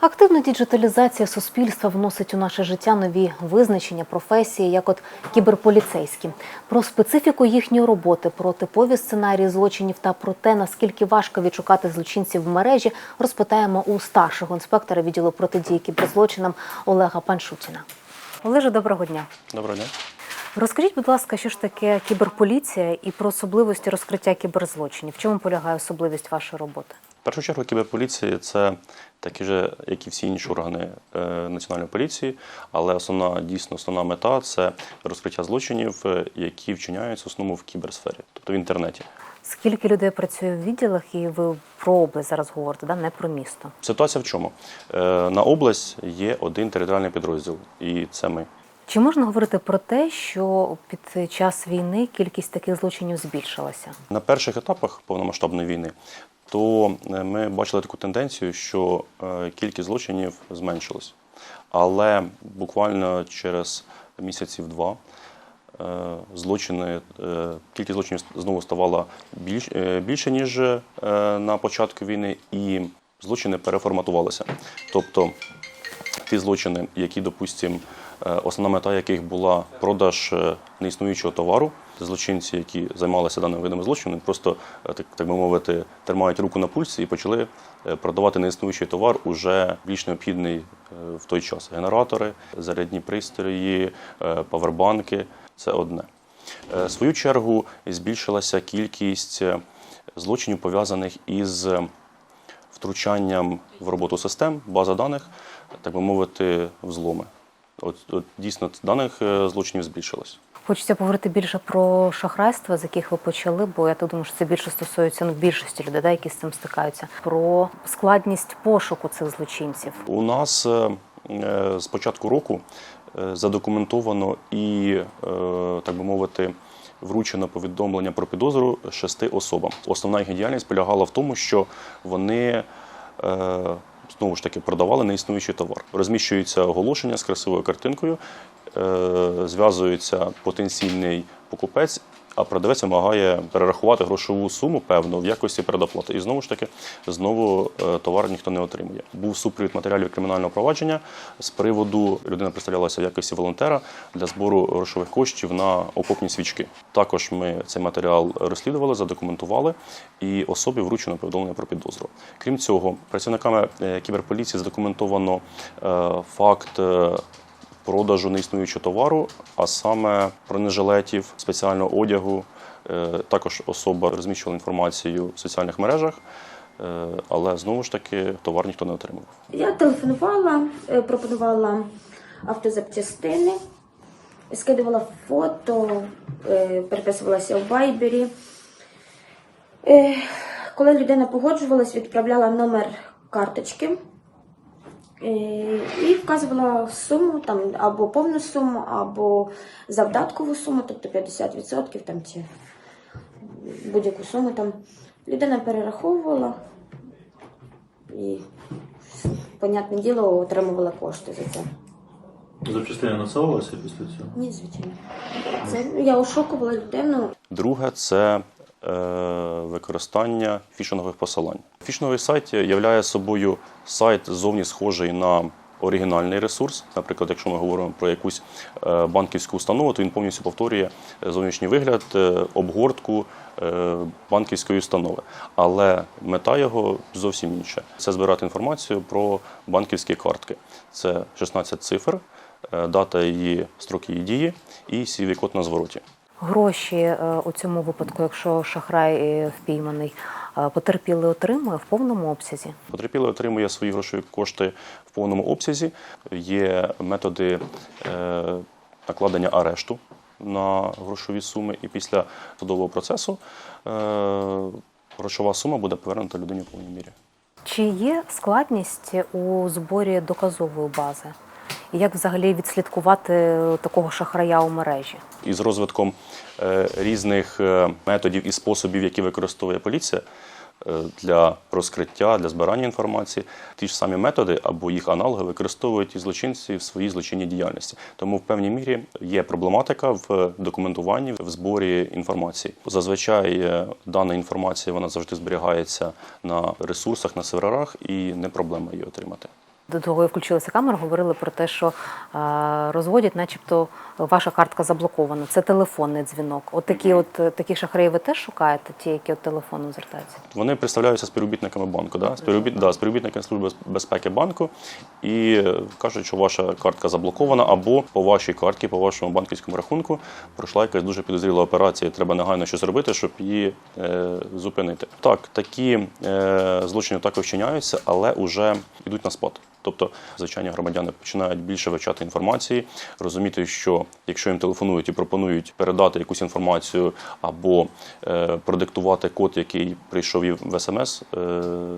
Активна діджиталізація суспільства вносить у наше життя нові визначення професії, як от кіберполіцейські. Про специфіку їхньої роботи, про типові сценарії злочинів та про те, наскільки важко відшукати злочинців в мережі, розпитаємо у старшого інспектора відділу протидії кіберзлочинам Олега Паншутіна. Олеже, доброго дня. Доброго дня. Розкажіть, будь ласка, що ж таке кіберполіція і про особливості розкриття кіберзлочинів? В чому полягає особливість вашої роботи? В першу чергу кіберполіція це такі ж, як і всі інші органи е, національної поліції, але основна дійсно основна мета це розкриття злочинів, е, які вчиняються в основному в кіберсфері, тобто в інтернеті. Скільки людей працює в відділах, і ви про область зараз говорите, да? не про місто. Ситуація в чому? Е, На область є один територіальний підрозділ, і це ми. Чи можна говорити про те, що під час війни кількість таких злочинів збільшилася? На перших етапах повномасштабної війни то е, ми бачили таку тенденцію, що е, кількість злочинів зменшилась. Але буквально через місяців два е, злочини, кількість злочинів знову ставала більш, більше, ніж на початку війни, і злочини переформатувалися. Тобто ті злочини, які, допустимо, основна мета яких була продаж е, неіснуючого товару. Злочинці, які займалися даними видами злочину, просто е, так, так би мовити, тримають руку на пульсі і почали е, продавати неіснуючий товар уже більш необхідний е, в той час. Генератори, зарядні пристрої, е, павербанки це одне. Е, В свою чергу збільшилася кількість е, злочинів пов'язаних із е, втручанням в роботу систем, база даних, так би мовити, взломи. От, от дійсно даних е, злочинів збільшилось. Хочеться поговорити більше про шахрайства, з яких ви почали, бо я так думаю, що це більше стосується ну, більшості людей, да, які з цим стикаються. Про складність пошуку цих злочинців. У нас е, е, з початку року задокументовано і, так би мовити, вручено повідомлення про підозру шести особам. Основна їх діяльність полягала в тому, що вони е, знову ж таки продавали неіснуючий товар. Розміщується оголошення з красивою картинкою, е, зв'язується потенційний покупець. А продавець вимагає перерахувати грошову суму певну в якості передоплати. І знову ж таки, знову е, товар ніхто не отримує. Був супровід матеріалів кримінального провадження з приводу людина представлялася в якості волонтера для збору грошових коштів на окопні свічки. Також ми цей матеріал розслідували, задокументували, і особі вручено повідомлення про підозру. Крім цього, працівниками е, кіберполіції задокументовано е, факт. Продажу неіснуючого товару, а саме бронежилетів, спеціального одягу. Е, Також особа розміщувала інформацію в соціальних мережах, е, але знову ж таки товар ніхто не отримав. Я телефонувала, е, пропонувала автозапчастини, скидувала фото, переписувалася в вайбері. Коли людина погоджувалась, відправляла номер карточки і вказувала суму там або повну суму, або завдаткову суму, тобто 50% там чи будь-яку суму там. Людина перераховувала і понятне діло, отримувала кошти за це. Запчастини надсилалися після цього? Ні, звичайно. Це я ошокувала людину. Друге це е, використання фішингових посилань. Фішинговий сайт являє собою сайт зовні схожий на оригінальний ресурс. Наприклад, якщо ми говоримо про якусь е, банківську установу, то він повністю повторює зовнішній вигляд, е, обгортку е, банківської установи. Але мета його зовсім інша. Це збирати інформацію про банківські картки. Це 16 цифр, е, дата її строки її дії і cv код на звороті. Гроші е, у цьому випадку, якщо шахрай е, впійманий, е, потерпілий отримує в повному обсязі. Потерпілий отримує свої грошові кошти в повному обсязі. Є методи накладення арешту на грошові суми, і після судового процесу грошова сума буде повернута людині в повній мірі. Чи є складність у зборі доказової бази? Як взагалі відслідкувати такого шахрая у мережі? І з розвитком е, різних е, методів і способів, які використовує поліція е, для розкриття, для збирання інформації, ті ж самі методи або їх аналоги використовують і злочинці в своїй злочинній діяльності. Тому в певній мірі є проблематика в документуванні, в зборі інформації. Зазвичай е, дана інформація вона завжди зберігається на ресурсах, на серверах, і не проблема її отримати. До того, як включилася камера, говорили про те, що е, розводять, начебто, ваша картка заблокована. Це телефонний дзвінок. От такі, от такі шахраї ви теж шукаєте, ті, які от телефоном звертаються. Вони представляються співробітниками банку, да? Співробіт, да, співробітники Служби безпеки банку і е, кажуть, що ваша картка заблокована, або по вашій картці, по вашому банківському рахунку пройшла якась дуже підозріла операція. Треба негайно щось робити, щоб її е, зупинити. Так, такі е, злочини також вчиняються, але вже йдуть на спад. Тобто, звичайні громадяни починають більше вивчати інформації, розуміти, що якщо їм телефонують і пропонують передати якусь інформацію або е, продиктувати код, який прийшов їм в смс, е,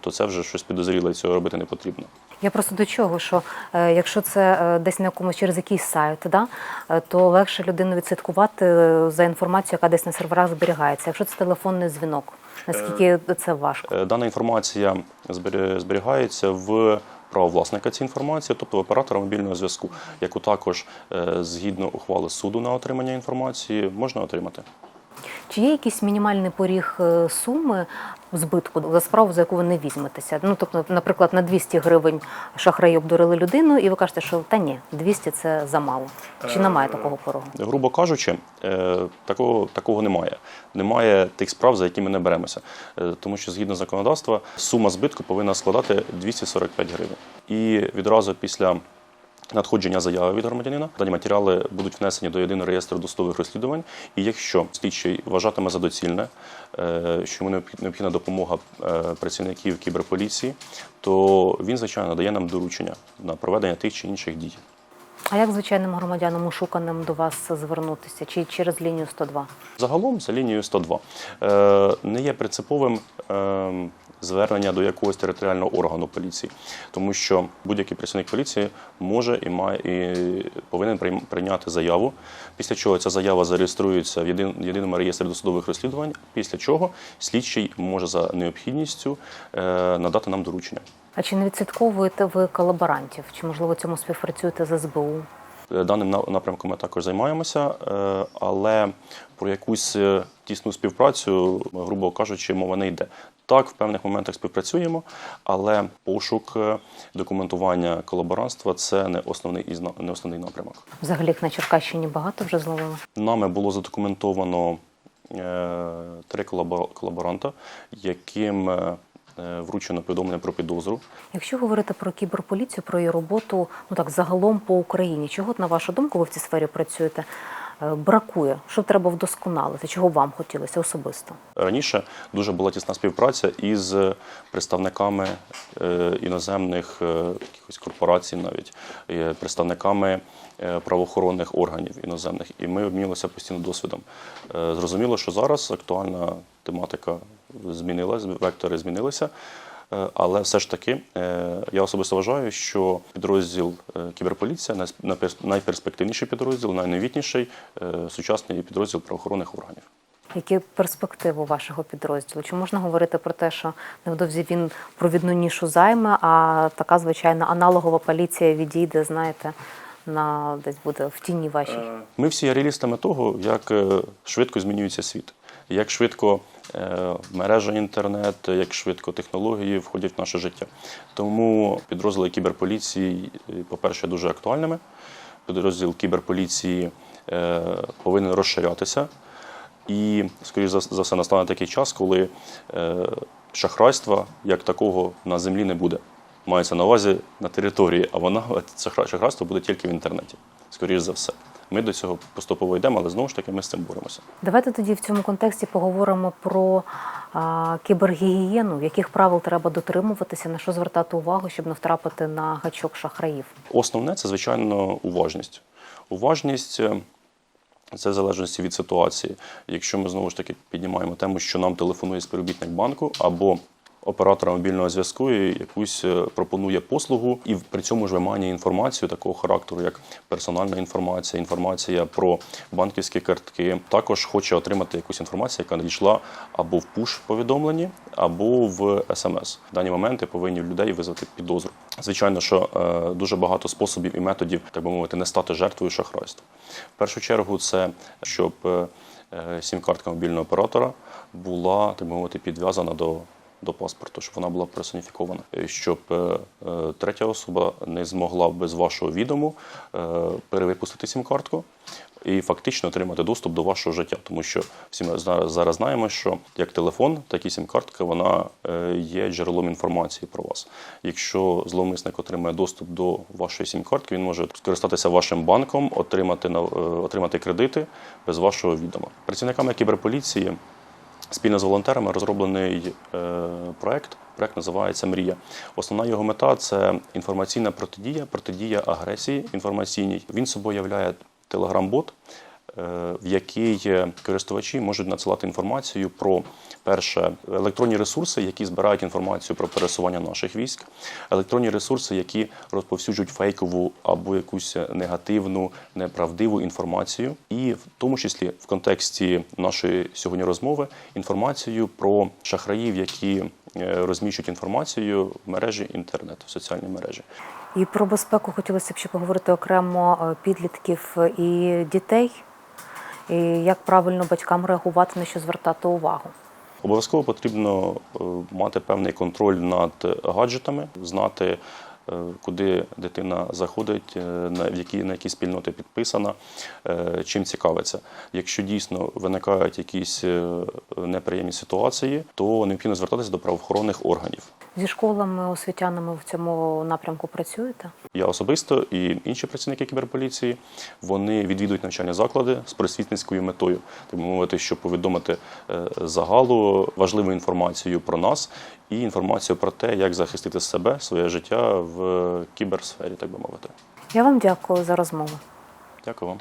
то це вже щось підозріле, цього робити не потрібно. Я просто до чого, що е, якщо це е, десь на якомусь через якийсь сайт, да, е, то легше людину відслідкувати е, за інформацією, яка десь на серверах зберігається. Якщо це телефонний дзвінок, наскільки це важко? Е, Дана інформація збері- зберігається в права власника цієї інформації, тобто оператора мобільного зв'язку, яку також е, згідно ухвали суду на отримання інформації можна отримати. Чи є якийсь мінімальний поріг е, суми збитку за справу, за яку ви не візьметеся? Ну тобто, наприклад, на 200 гривень шахраї обдурили людину, і ви кажете, що та ні, 200 – це замало. Чи немає такого порогу? Грубо кажучи, е, такого, такого немає. Немає тих справ, за які ми не беремося. Е, Тому що згідно законодавства сума збитку повинна складати 245 гривень. І відразу після надходження заяви від громадянина дані матеріали будуть внесені до єдиного реєстру досудових розслідувань. І якщо слідчий вважатиме за доцільне, е, що йому необхідна допомога е, працівників кіберполіції, то він, звичайно, дає нам доручення на проведення тих чи інших дій. А як звичайним громадянам ошуканим до вас звернутися? Чи через лінію 102? Загалом за лінією 102 е, не є принциповим е, звернення до якогось територіального органу поліції, тому що будь-який працівник поліції може і має і повинен прийняти заяву. Після чого ця заява зареєструється в єдиному реєстрі досудових розслідувань. Після чого слідчий може за необхідністю е, надати нам доручення. А чи не відслідковуєте ви колаборантів? Чи можливо цьому співпрацюєте з СБУ? Е, Даним на- напрямком ми також займаємося, е, але про якусь е, тісну співпрацю, грубо кажучи, мова не йде. Так, в певних моментах співпрацюємо, але пошук документування колаборантства це не основний із не основний напрямок. Взагалі їх на Черкащині багато вже зловили? Нами було задокументовано три колабо- колаборанта, яким вручено повідомлення про підозру. Якщо говорити про кіберполіцію, про її роботу, ну так загалом по Україні, чого на вашу думку ви в цій сфері працюєте? Е, Бракує, що треба вдосконалити, чого вам хотілося особисто? Раніше дуже була тісна співпраця із представниками е, іноземних е, якихось корпорацій, навіть представниками правоохоронних органів іноземних, і ми обмінювалися постійно досвідом. Зрозуміло, що зараз актуальна тематика змінилась, вектори змінилися. Е, Але все ж таки е, я особисто вважаю, що підрозділ е, кіберполіція найперспективніший підрозділ, найновітніший сучасний підрозділ правоохоронних органів. Які перспективи вашого підрозділу? Чи можна говорити про те, що невдовзі він провідну нішу займе, а така звичайна аналогова поліція відійде, знаєте, на десь буде в тіні вашій? Ми всі є реалістами того, як швидко змінюється світ, як швидко мережа інтернет, як швидко технології входять в наше життя. Тому підрозділи кіберполіції, е, по-перше, дуже актуальними. Підрозділ кіберполіції е, повинен розширятися. І, скоріш за, все, настане такий час, коли е, шахрайства як такого на землі не буде. Мається на увазі на території, а вона це шахра- шахрайство буде тільки в інтернеті. Скоріш за все. Ми до цього поступово йдемо, але знову ж таки ми з цим боремося. Давайте тоді в цьому контексті поговоримо про а, кібергігієну, яких правил треба дотримуватися, на що звертати увагу, щоб не втрапити на гачок шахраїв. Основне це, звичайно, уважність. Уважність е, це в залежності від ситуації. Якщо ми знову ж таки піднімаємо тему, що нам телефонує співробітник банку або оператора мобільного зв'язку і якусь е, пропонує послугу, і при цьому ж виманює інформацію такого характеру, як персональна інформація, інформація про банківські картки. Також хоче отримати якусь інформацію, яка надійшла або в пуш повідомленні, або в смс. В дані моменти повинні людей визвати підозру. Звичайно, що е, дуже багато способів і методів, так би мовити, не стати жертвою шахрайства. В першу чергу, це щоб е, сім-картка мобільного оператора була так би мовити підв'язана до до паспорту, щоб вона була персоніфікована, Е, щоб е, е, третя особа не змогла без вашого відому перевипустити сім-картку і фактично отримати доступ до вашого життя, тому що всі ми зараз знаємо, що як телефон, так і сім-картка вона є джерелом інформації про вас. Якщо зловмисник отримає доступ до вашої сім-картки, він може скористатися вашим банком, отримати отримати кредити без вашого відома. Працівниками кіберполіції Спільно з волонтерами розроблений е, проект. Проект називається Мрія. Основна його мета це інформаційна протидія, протидія агресії інформаційній. Він собою являє телеграм-бот, в який е, користувачі можуть надсилати інформацію про перше електронні ресурси, які збирають інформацію про пересування наших військ, електронні ресурси, які розповсюджують фейкову або якусь негативну, неправдиву інформацію, і в тому числі в контексті нашої сьогодні розмови інформацію про шахраїв, які е, розміщують інформацію в мережі інтернет, в соціальній мережі. І про безпеку хотілося б ще поговорити окремо е, підлітків і дітей. І як правильно батькам реагувати на що звертати увагу. Обов'язково потрібно е, мати певний контроль над гаджетами, знати, куди дитина заходить, е, на в які на які спільноти підписана, е, чим цікавиться. Якщо дійсно виникають якісь е, неприємні ситуації, то необхідно звертатися до правоохоронних органів. Зі школами, освітянами в цьому напрямку працюєте? Я особисто і інші працівники кіберполіції вони відвідують навчальні заклади з просвітницькою метою, так би мовити, щоб повідомити е, загалу важливу інформацію про нас і інформацію про те, як захистити себе, своє життя в кіберсфері, так би мовити. Я вам дякую за розмову. Дякую вам.